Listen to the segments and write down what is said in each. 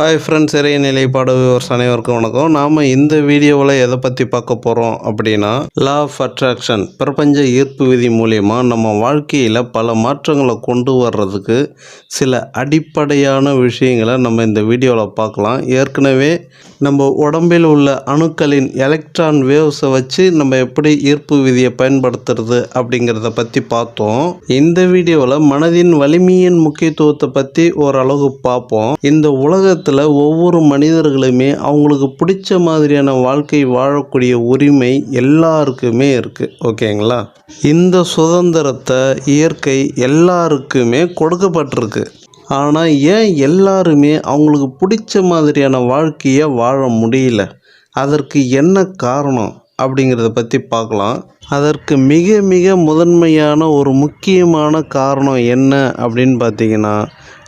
Hi friends இறைய நிலைப்பாடு viewers அனைவருக்கும் வணக்கம். நாம் இந்த வீடியோவில் எதை பற்றி பார்க்க போகிறோம் அப்படின்னா லா ஆஃப் அட்ராக்ஷன் பிரபஞ்ச ஈர்ப்பு விதி மூலயமா நம்ம வாழ்க்கையில் பல மாற்றங்களை கொண்டு வர்றதுக்கு சில அடிப்படையான விஷயங்களை நம்ம இந்த வீடியோவில் பார்க்கலாம். ஏற்கனவே நம்ம உடம்பில் உள்ள அணுக்களின் எலக்ட்ரான் வேவ்ஸை வச்சு நம்ம எப்படி ஈர்ப்பு விதியை பயன்படுத்துறது அப்படிங்கிறத பற்றி பார்த்தோம். இந்த வீடியோவில் மனதின் வலிமையின் முக்கியத்துவத்தை பற்றி ஓரளவு பார்ப்போம். இந்த உலகத்தில் ஒவ்வொரு மனிதர்களுமே அவங்களுக்கு பிடிச்ச மாதிரியான வாழ்க்கை வாழக்கூடிய உரிமை எல்லாருக்குமே இருக்குது ஓகேங்களா? இந்த சுதந்திரத்தை இயற்கை எல்லாருக்குமே கொடுக்கப்பட்டிருக்கு. ஆனால் ஏன் எல்லாருமே அவங்களுக்கு பிடிச்ச மாதிரியான வாழ்க்கையை வாழ முடியல? அதற்கு என்ன காரணம் அப்படிங்கிறத பற்றி பார்க்கலாம். அதற்கு மிக மிக முதன்மையான ஒரு முக்கியமான காரணம் என்ன அப்படின்னு பார்த்தீங்கன்னா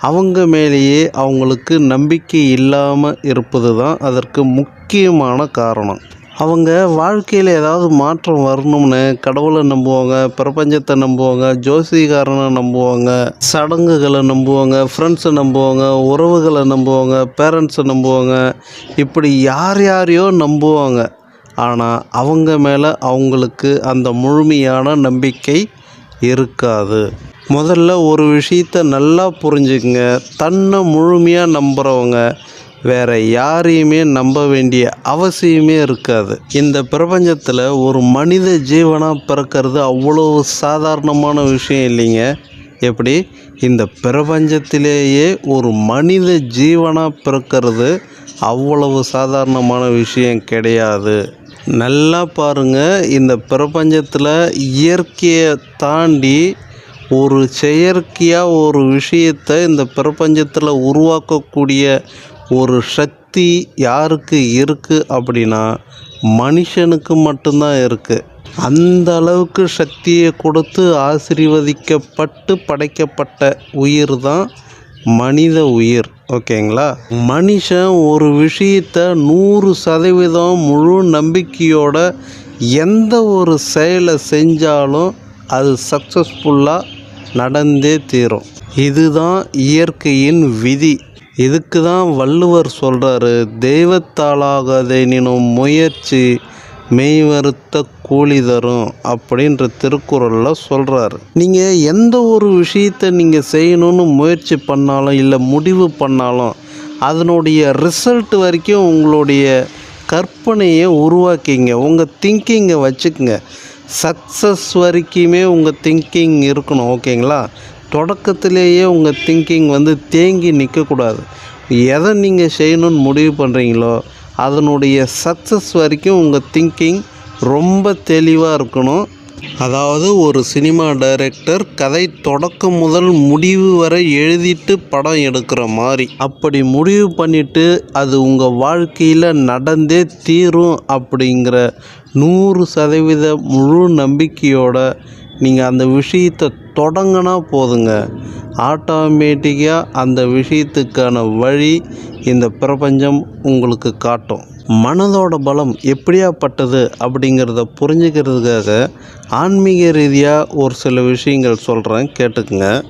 அவங்க மேலேயே அவங்களுக்கு நம்பிக்கை இல்லாமல் இருப்பது தான் அதற்கு முக்கியமான காரணம். அவங்க வாழ்க்கையில் ஏதாவது மாற்றம் வரணும்னு கடவுளை நம்புவாங்க பிரபஞ்சத்தை நம்புவாங்க ஜோசிகாரனை நம்புவாங்க சடங்குகளை நம்புவாங்க ஃப்ரெண்ட்ஸை நம்புவாங்க உறவுகளை நம்புவாங்க பேரண்ட்ஸை நம்புவாங்க. இப்படி யார் யாரையோ நம்புவாங்க. ஆனால் அவங்க மேலே அவங்களுக்கு அந்த முழுமையான நம்பிக்கை இருக்காது. முதல்ல ஒரு விஷயத்த நல்லா புரிஞ்சுக்குங்க. தன்னை முழுமையாக நம்புகிறவங்க வேற யாரையுமே நம்ப வேண்டிய அவசியமே இருக்காது. இந்த பிரபஞ்சத்தில் ஒரு மனித ஜீவனாக பிறக்கிறது அவ்வளோ சாதாரணமான விஷயம் இல்லைங்க. எப்படி? இந்த பிரபஞ்சத்திலேயே ஒரு மனித ஜீவனாக பிறக்கிறது அவ்வளவு சாதாரணமான விஷயம் கிடையாது. நல்லா பாருங்கள் இந்த பிரபஞ்சத்தில் இயற்கையை தாண்டி ஒரு செயற்கையாக ஒரு விஷயத்தை இந்த பிரபஞ்சத்தில் உருவாக்கக்கூடிய ஒரு சக்தி யாருக்கு இருக்குது அப்படின்னா மனுஷனுக்கு மட்டும்தான் இருக்குது அந்த அளவுக்கு சக்தியை கொடுத்து ஆசீர்வதிக்கப்பட்டு படைக்கப்பட்ட உயிர் தான் மனித உயிர். ஓகேங்களா? மனுஷன் ஒரு விஷயத்தை நூறு சதவீதம் முழு நம்பிக்கையோட எந்த ஒரு செயலை செஞ்சாலும் அது சக்ஸஸ்ஃபுல்லாக நடந்தே தீரும். இதுதான் இயற்கையின் விதி. இதுக்கு தான் வள்ளுவர் சொல்கிறாரு தெய்வத்தாளாகாதெனினும் முயற்சி மெய்வருத்த கூலி தரும் அப்படின்ற திருக்குறளில் சொல்கிறாரு நீங்கள் எந்த ஒரு விஷயத்தை நீங்கள் செய்யணும்னு முயற்சி பண்ணாலும் இல்லை முடிவு பண்ணாலும் அதனுடைய ரிசல்ட் வரைக்கும் உங்களுடைய கற்பனையை உருவாக்கிங்க. உங்கள் திங்கிங்கை வச்சுக்கோங்க. சக்ஸஸ் வரைக்குமே உங்கள் திங்கிங் இருக்கணும் ஓகேங்களா? தொடக்கத்திலேயே உங்கள் திங்கிங் வந்து தேங்கி நிற்கக்கூடாது எதை நீங்கள் செய்யணும்னு முடிவு பண்ணுறீங்களோ அதனுடைய சக்ஸஸ் வரைக்கும் உங்கள் திங்கிங் ரொம்ப தெளிவாக இருக்கணும். அதாவது ஒரு சினிமா டைரக்டர் கதை தொடக்கம் முதல் முடிவு வரை எழுதிட்டு படம் எடுக்கிற மாதிரி. அப்படி முடிவு பண்ணிட்டு அது உங்கள் வாழ்க்கையில் நடந்தே தீரும் அப்படிங்கிற நூறு சதவீத முழு நம்பிக்கையோட நீங்கள் அந்த விஷயத்தை தொடங்கினா போதுங்க. ஆட்டோமேட்டிக்காக அந்த விஷயத்துக்கான வழி இந்த பிரபஞ்சம் உங்களுக்கு காட்டும். மனதோட பலம் எப்படியாப்பட்டது அப்படிங்கிறத புரிஞ்சுக்கிறதுக்காக ஆன்மீக ரீதியாக ஒரு சில விஷயங்கள் சொல்கிறேன் கேட்டுக்குங்க.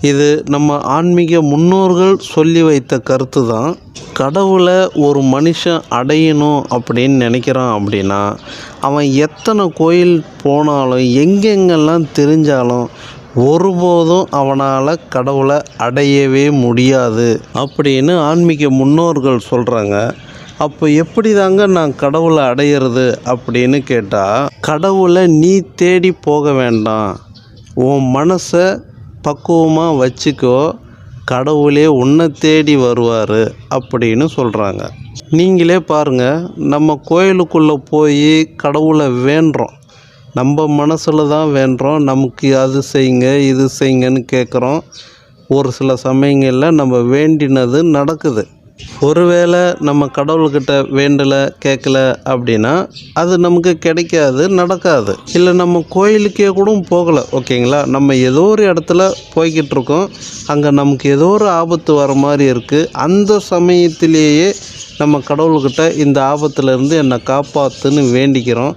இது நம்ம ஆன்மீக முன்னோர்கள் சொல்லி வைத்த கருத்து தான். கடவுளை ஒரு மனுஷன் அடையணும் அப்படின்னு நினைக்கிறான் அப்படின்னா அவன் எத்தனை கோயில் போனாலும் எங்கெங்கெல்லாம் தெரிஞ்சாலும் ஒருபோதும் அவனால் கடவுளை அடையவே முடியாது அப்படின்னு ஆன்மீக முன்னோர்கள் சொல்கிறாங்க அப்போ எப்படி தாங்க நான் கடவுளை அடையிறது அப்படின்னு கேட்டால் கடவுளை நீ தேடி போக வேண்டாம். உன் மனசை பக்குவமாக வச்சுக்கோ. கடவுளே உன்னை தேடி வருவார் அப்படின்னு சொல்கிறாங்க நீங்களே பாருங்கள் நம்ம கோயிலுக்குள்ளே போய் கடவுளை வேண்டுறோம் நம்ம மனசில் தான் வேண்டுறோம் நமக்கு அது செய்யுங்க இது செய்யுங்கன்னு கேட்குறோம் ஒரு சில சமயங்களில் நம்ம வேண்டினது நடக்குது. ஒருவேளை நம்ம கடவுள்கிட்ட வேண்டலை கேட்கல அப்படின்னா அது நமக்கு கிடைக்காது நடக்காது. இல்லை நம்ம கோயிலுக்கே கூட போகலை ஓகேங்களா? நம்ம ஏதோ ஒரு இடத்துல போய்கிட்டு இருக்கோம் அங்கே நமக்கு ஏதோ ஒரு ஆபத்து வர மாதிரி இருக்குது அந்த சமயத்திலேயே நம்ம கடவுள்கிட்ட இந்த ஆபத்துலேருந்து என்னை காப்பாற்றுன்னு வேண்டிக்கிறோம்.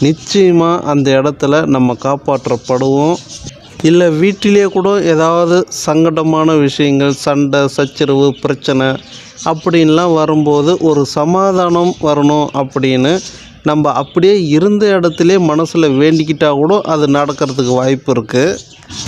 நிச்சயமாக அந்த இடத்துல நம்ம காப்பாற்றப்படுவோம். இல்லை வீட்டிலே கூட ஏதாவது சங்கடமான விஷயங்கள் சண்டை சச்சரவு பிரச்சனை அப்படின்லாம் வரும்போது ஒரு சமாதானம் வரணும் அப்படின்னு நம்ம அப்படியே இருந்த இடத்துல மனசில் வேண்டிக்கிட்டால் கூட அது நடக்கிறதுக்கு வாய்ப்பு இருக்குது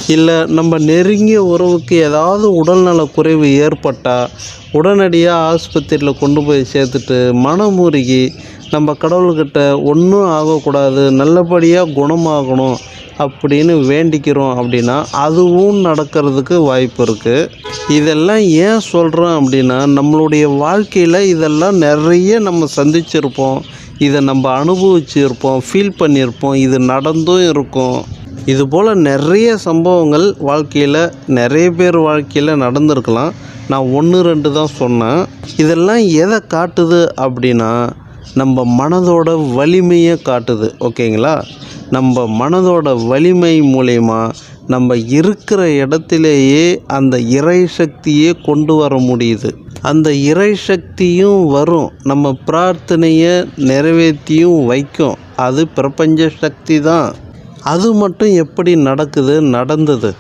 இல்லை நம்ம நெருங்கிய உறவுக்கு ஏதாவது உடல்நல குறைவு ஏற்பட்டால் உடனடியாக ஆஸ்பத்திரியில் கொண்டு போய் சேர்த்துட்டு மனமுருகி நம்ம கடவுள்கிட்ட ஒன்றும் ஆகக்கூடாது நல்லபடியாக குணமாகணும் அப்படின்னு வேண்டிக்கிறோம் அப்படின்னா அதுவும் நடக்கிறதுக்கு வாய்ப்பு இருக்குது இதெல்லாம் ஏன் சொல்கிறோம் அப்படின்னா நம்மளுடைய வாழ்க்கையில் இதெல்லாம் நிறைய நம்ம சந்திச்சிருப்போம். இதை நம்ம அனுபவிச்சிருப்போம் ஃபீல் பண்ணியிருப்போம் இது நடந்தும் இருக்கும். இது போல் நிறைய சம்பவங்கள் வாழ்க்கையில் நிறைய பேர் வாழ்க்கையில் நடந்திருக்கலாம். நான் ஒன்று ரெண்டு தான் சொன்னேன். இதெல்லாம் எதை காட்டுது அப்படின்னா நம்ம மனதோட வலிமையை காட்டுது ஓகேங்களா? நம்ம மனதோட வலிமை மூலயமா நம்ம இருக்கிற இடத்திலேயே அந்த இறை சக்தியே கொண்டு வர முடியுது. அந்த இறை சக்தியும் வரும். நம்ம பிரார்த்தனையை நிறைவேற்றியும் வைக்கும். அது பிரபஞ்ச சக்தி தான். அது மட்டும் எப்படி நடக்குது நடந்தது?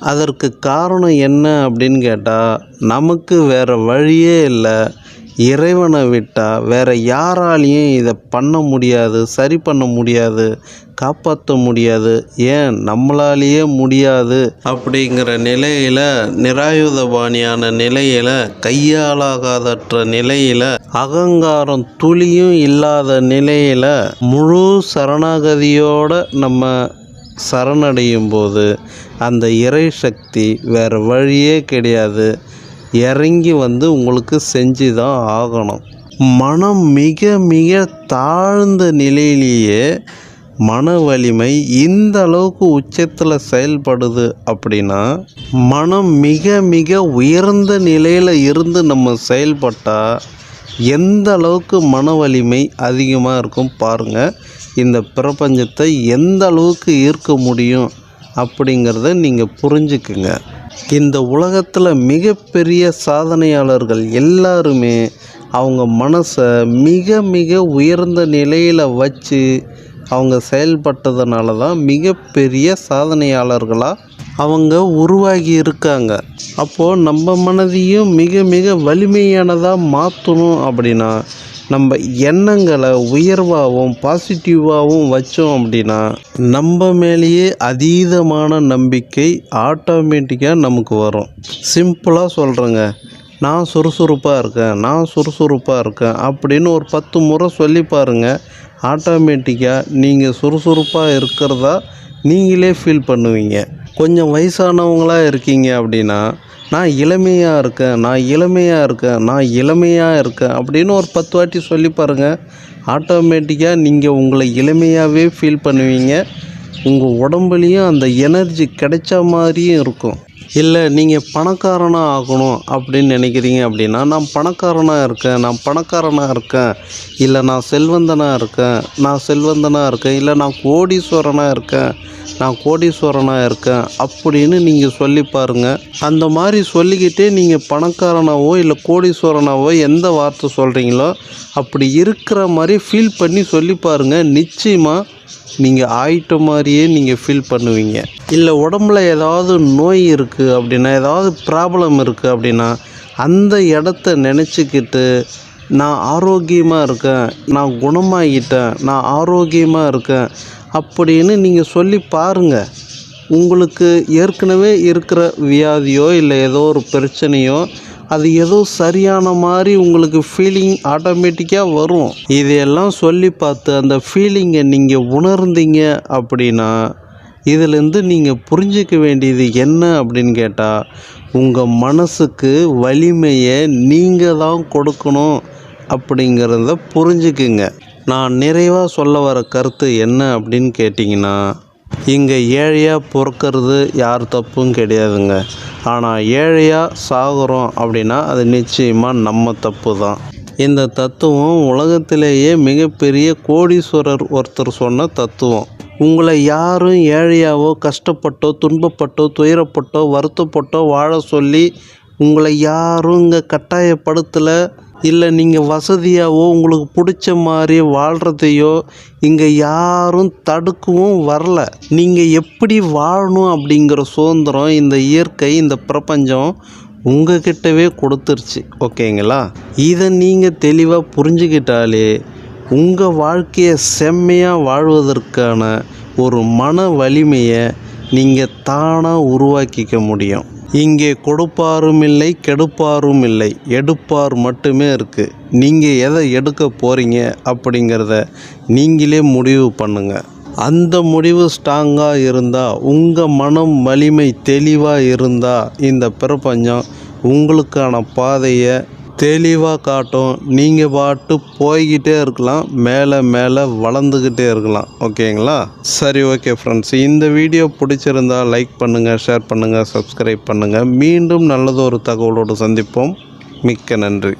அதற்கு காரணம் என்ன அப்படின்னு கேட்டால் நமக்கு வேறு வழியே இல்லை. இறைவனை விட்டால் வேறு யாராலையும் இதை பண்ண முடியாது சரி பண்ண முடியாது காப்பாற்ற முடியாது. ஏன்? நம்மளாலேயே முடியாது. அப்படிங்கிற நிலையில் நிராயுதபாணியான நிலையில் கையாளாகாதற்ற நிலையில் அகங்காரம் துளியும் இல்லாத நிலையில் முழு சரணாகதியோடு நம்ம சரணடையும் போது அந்த இறை சக்தி வேறு வழியே கிடையாது. இறங்கி வந்து உங்களுக்கு செஞ்சு தான் ஆகணும். மனம் மிக மிக தாழ்ந்த நிலையிலேயே மன வலிமை இந்த அளவுக்கு உச்சத்தில் செயல்படுது அப்படின்னா மனம் மிக மிக உயர்ந்த நிலையில் இருந்து நம்ம செயல்பட்டால் எந்த அளவுக்கு மன வலிமை அதிகமாக இருக்கும் பாருங்கள் இந்த பிரபஞ்சத்தை எந்த அளவுக்கு ஈர்க்க முடியும் அப்படிங்கிறத நீங்கள் புரிஞ்சுக்குங்க. இந்த உலகத்தில் மிகப்பெரிய சாதனையாளர்கள் எல்லாருமே அவங்க மனசை மிக மிக உயர்ந்த நிலையில் வச்சு அவங்க செயல்பட்டதுனால தான் மிகப்பெரிய சாதனையாளர்களாக அவங்க உருவாகி இருக்காங்க. அப்போது நம்ம மனதையும் மிக மிக வலிமையானதாக மாற்றணும் அப்படின்னா நம்ம எண்ணங்களை உயர்வாகவும் பாசிட்டிவாகவும் வச்சோம் அப்படின்னா நம்ம மேலேயே அதீதமான நம்பிக்கை ஆட்டோமேட்டிக்காக நமக்கு வரும். சிம்பிளாக சொல்கிறேங்க நான் சுறுசுறுப்பாக இருக்கேன் நான் சுறுசுறுப்பாக இருக்கேன் அப்படின்னு ஒரு பத்து முறை சொல்லி பாருங்கள் ஆட்டோமேட்டிக்காக நீங்கள் சுறுசுறுப்பாக இருக்கிறதா நீங்களே ஃபீல் பண்ணுவீங்க. கொஞ்சம் வயசானவங்களாக இருக்கீங்க அப்படின்னா நான் இளமையாக இருக்கேன் நான் இளமையாக இருக்கேன் நான் இளமையாக இருக்கேன் அப்படின்னு ஒரு பத்து வாட்டி சொல்லி பாருங்கள் ஆட்டோமேட்டிக்காக நீங்கள் உங்களை இளமையாகவே ஃபீல் பண்ணுவீங்க. உங்கள் உடம்புலையும் அந்த எனர்ஜி கிடைச்ச மாதிரியும் இருக்கும். இல்லை நீங்கள் பணக்காரனாக ஆகணும் அப்படின்னு நினைக்கிறீங்க அப்படின்னா நான் பணக்காரனாக இருக்கேன் நான் பணக்காரனாக இருக்கேன் இல்லை நான் செல்வந்தனாக இருக்கேன் நான் செல்வந்தனாக இருக்கேன் இல்லை நான் கோடீஸ்வரனாக இருக்கேன் நான் கோடீஸ்வரனாக இருக்கேன் அப்படின்னு நீங்கள் சொல்லி பாருங்கள் அந்த மாதிரி சொல்லிக்கிட்டே நீங்கள் பணக்காரனாவோ இல்லை கோடீஸ்வரனாவோ எந்த வார்த்தை சொல்கிறீங்களோ அப்படி இருக்கிற மாதிரி ஃபீல் பண்ணி சொல்லி பாருங்கள் நிச்சயமாக நீங்கள் ஆயிட்ட மாதிரியே நீங்கள் ஃபீல் பண்ணுவீங்க. இல்லை உடம்புல ஏதாவது நோய் இருக்குது அப்படின்னா ஏதாவது ப்ராப்ளம் இருக்குது அப்படின்னா அந்த இடத்த நினச்சிக்கிட்டு நான் ஆரோக்கியமாக இருக்கேன் நான் குணமாகிட்டேன் நான் ஆரோக்கியமாக இருக்கேன் அப்படின்னு நீங்கள் சொல்லி பாருங்கள் உங்களுக்கு ஏற்கனவே இருக்கிற வியாதியோ இல்லை ஏதோ ஒரு பிரச்சனையோ அது ஏதோ சரியான மாதிரி உங்களுக்கு ஃபீலிங் ஆட்டோமேட்டிக்காக வரும். இதையெல்லாம் சொல்லி பார்த்து அந்த ஃபீலிங்கை நீங்கள் உணர்ந்தீங்க அப்படின்னா இதிலேருந்து நீங்கள் புரிஞ்சிக்க வேண்டியது என்ன அப்படின்னு கேட்டால் உங்கள் மனசுக்கு வலிமையை நீங்கள் தான் கொடுக்கணும் அப்படிங்கிறத புரிஞ்சுக்குங்க. நான் நிறைவாக சொல்ல வர கருத்து என்ன அப்படின்னு கேட்டிங்கன்னா இங்கே ஏழையாக பிறக்கிறது யார் தப்பும் கிடையாதுங்க. ஆனால் ஏழையாக சாகுறோம் அப்படின்னா அது நிச்சயமாக நம்ம தப்பு தான் இந்த தத்துவம் உலகத்திலேயே மிகப்பெரிய கோடீஸ்வரர் ஒருத்தர் சொன்ன தத்துவம். உங்களை யாரும் ஏழையாவோ கஷ்டப்பட்டோ துன்பப்பட்டோ துயரப்பட்டோ வருத்தப்பட்டோ வாழ சொல்லி உங்களை யாரும் இங்கே கட்டாயப்படுத்தலை இல்லை நீங்கள் வசதியாகவோ உங்களுக்கு பிடிச்ச மாதிரி வாழ்கிறதையோ இங்கே யாரும் தடுக்கவும் வரல. நீங்கள் எப்படி வாழணும் அப்படிங்கிற சுதந்திரம் இந்த இயற்கை இந்த பிரபஞ்சம் உங்ககிட்டவே கொடுத்துருச்சு. ஓகேங்களா? இதை நீங்கள் தெளிவாக புரிஞ்சுக்கிட்டாலே உங்கள் வாழ்க்கையை செம்மையாக வாழ்வதற்கான ஒரு மன வலிமையை நீங்கள் தானாக உருவாக்கிக்க முடியும். இங்கே கொடுப்பாரும் இல்லை கெடுப்பாரும் இல்லை. எடுப்பார் மட்டுமே இருக்குது நீங்கள் எதை எடுக்க போகிறீங்க அப்படிங்கிறத நீங்களே முடிவு பண்ணுங்கள் அந்த முடிவு ஸ்ட்ராங்காக இருந்தால் உங்கள் மனம் வலிமை தெளிவாக இருந்தால் இந்த பிரபஞ்சம் உங்களுக்கான பாதையை தெளிவாக காட்டும். நீங்கள் பாட்டு போய்கிட்டே இருக்கலாம் மேலே மேலே வளர்ந்துக்கிட்டே இருக்கலாம். ஓகேங்களா? சரி ஓகே ஃப்ரெண்ட்ஸ் இந்த வீடியோ பிடிச்சிருந்தா லைக் பண்ணுங்கள் ஷேர் பண்ணுங்கள் சப்ஸ்கிரைப் பண்ணுங்கள் மீண்டும் நல்லதொரு தகவலோடு சந்திப்போம். மிக்க நன்றி.